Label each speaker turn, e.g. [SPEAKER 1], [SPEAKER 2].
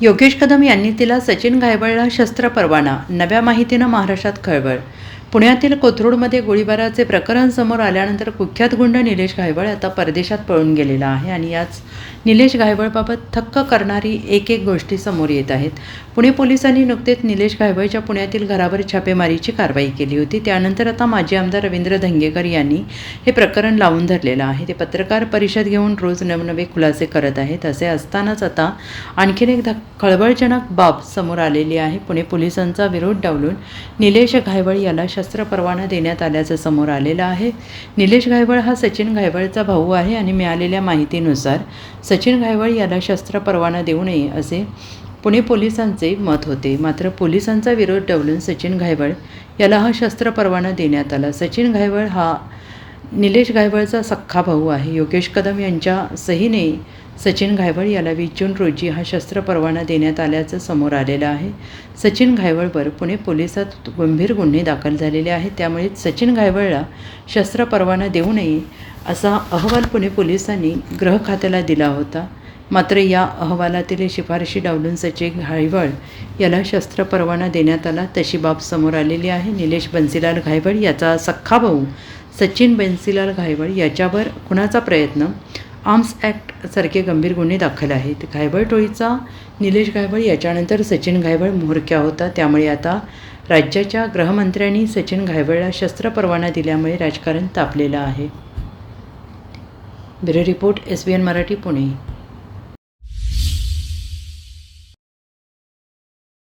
[SPEAKER 1] योगेश कदम यांनी दिला सचिन गायबळला शस्त्र परवाना नव्या माहितीनं महाराष्ट्रात खळबळ पुण्यातील कोथरूडमध्ये गोळीबाराचे प्रकरण समोर आल्यानंतर कुख्यात गुंड निलेश घायबळ आता परदेशात पळून गेलेला आहे आणि याच निलेश घायबळबाबत थक्क करणारी एक एक गोष्टी समोर येत आहेत. पुणे पोलिसांनी नुकतेच निलेश घायबळच्या पुण्यातील घरावर छापेमारीची कारवाई केली होती. त्यानंतर आता माजी आमदार रवींद्र धंगेकर यांनी हे प्रकरण लावून धरलेलं आहे. ते पत्रकार परिषद घेऊन रोज नवनवे खुलासे करत आहेत. असे असतानाच आता आणखीन एक खळबळजनक बाब समोर आलेली आहे. पुणे पोलिसांचा विरोध डावलून निलेश घायबळ याला शस्त्र परवाना देण्यात आल्याचं समोर आलेलं आहे. निलेश गायवळ हा सचिन घायबळचा भाऊ आहे आणि मिळालेल्या माहितीनुसार सचिन गायवळ याला शस्त्र परवाना देऊ नये असे पुणे पोलिसांचे मत होते. मात्र पोलिसांचा विरोध डवलून सचिन घायवळ याला हा शस्त्र परवाना देण्यात आला. सचिन घायवळ हा निलेश गायवळचा सख्खा भाऊ आहे. योगेश कदम यांच्या सहीने सचिन घायवळ याला वीस जून रोजी हा शस्त्र परवाना देण्यात आल्याचं समोर आलेलं आहे. सचिन घायवळवर पुणे पोलिसात गंभीर गुन्हे दाखल झालेले आहेत. त्यामुळे सचिन घायवळला शस्त्र परवाना देऊ नये असा अहवाल पुणे पोलिसांनी गृह खात्याला दिला होता. मात्र या अहवालातील शिफारशी डावलून सचिन घायवळ याला शस्त्र परवाना देण्यात आला तशी बाब समोर आलेली आहे. निलेश बन्सीलाल घायवळ याचा सख्खा भाऊ सचिन बन्सीलाल घायवळ याच्यावर खुनाचा प्रयत्न आर्म्स ॲक्ट सारखे गंभीर गुन्हे दाखल आहेत. घायबळ टोळीचा निलेश घायबळ याच्यानंतर सचिन घायबळ म्होरक्या होता. त्यामुळे आता राज्याच्या गृहमंत्र्यांनी सचिन घायबळला शस्त्र परवाना दिल्यामुळे राजकारण तापलेलं आहे. Bureau report S B N Marathi Pune.